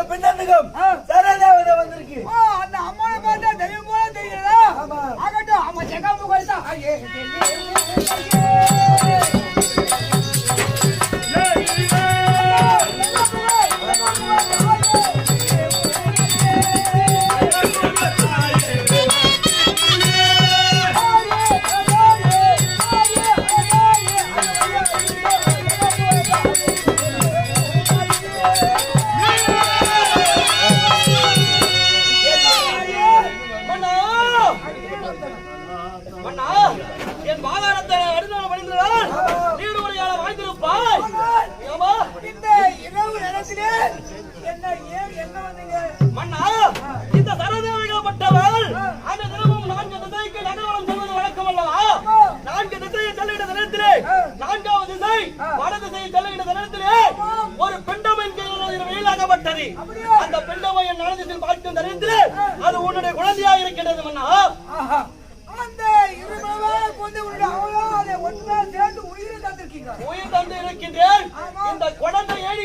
இந்த பின்னந்துகம் சரதேவதை வந்திருக்கு. அந்த அம்மாவை பார்த்தா தெய்வம் போல தெரியல ஆமா. ஆகட்டும் அம்மா செக்காம போயிட்டா. ஐயே. என்ன ஏன் என்ன வந்தீங்க? மன்னா இந்த சரதேவிகப்பட்டவள் அந்த தினமும் நான்கு திசைக்கு நகரம் செல்வது வழக்கம் அல்லவா? நான்கு திசையை செல்லுகிற தினத்திலே நான்காவது திசை வட திசையை செல்லுகிற தினத்திலே ஒரு பெண்டமையின் வெளியாகப்பட்டது அந்த பெண்டமை என் நலத்தில் பார்க்கும் தினத்திலே அது உன்னுடைய குழந்தையாக இருக்கின்றது மன்னா. அந்த உன்னுடைய அவளோ அதை சேர்ந்து உயிரை தந்திருக்கீங்க. உயிர் தந்து இருக்கின்றேன் இந்த குழந்தை ஏழி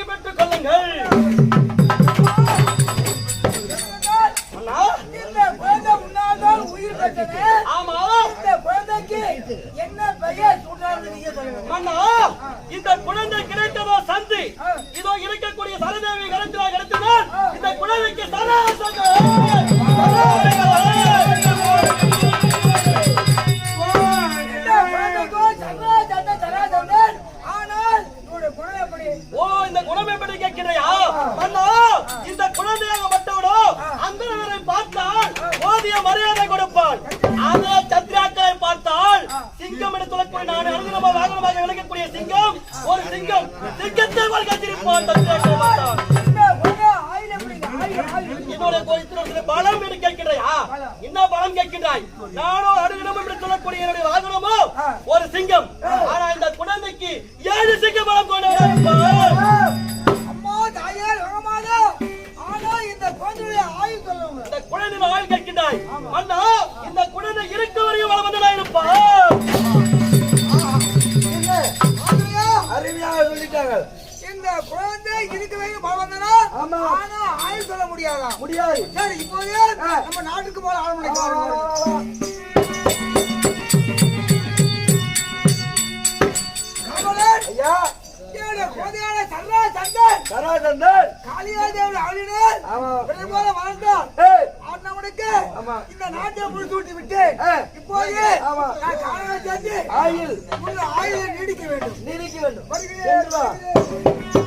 இந்த குழந்தை கிடைத்ததோ சந்தி. இதோ இருக்கக்கூடிய சரதேவி கலத்தினா கிடைத்ததால் இந்த குழந்தைக்கு ஆனால் ஓ இந்த குணம் எப்படி கேட்கிறையா அண்ணா இந்த குழந்தையாக பட்டவனோ அந்தனரை பார்த்தால் போதிய மரியாதை அதே சத்ராக்களை பார்த்தால் சிங்கம் சொல்லக்கூடிய நான் அனுதினமா வாகனமாக விளக்கக்கூடிய சிங்கம் ஒரு சிங்கம். சிங்கத்தை வளர்த்திருப்பான் ஆயுள் ஆயுள் ஆயுள் பலம் என்று கேட்கின்றாயா? என்ன பலம் கேட்கின்றாய்? நானோ அருகிடம் என்று சொல்லக்கூடிய என்னுடைய வாகனமோ? ஒரு சிங்கம். ஆனா இந்த குழந்தைக்கு ஏழு சிங்க பலம் ஆயுள் இந்த குழந்தை ஆள் கேட்கின்றாய். அண்ணா சொல்லிட்டாங்க இந்த குழந்தை இதுக்கு வரைக்கும் பலவந்தனா ஆமா. ஆனா ஆயுள் சொல்ல முடியாதா? முடியாது. சரி இப்போது நம்ம நாட்டுக்கு போல ஆரம்பிக்கலாம் ஐயா. இந்த நாட்டை முடிச்சு விட்டு. இப்போது உள்ள ஆயுளை நீடிக்க வேண்டும். வேண்டும்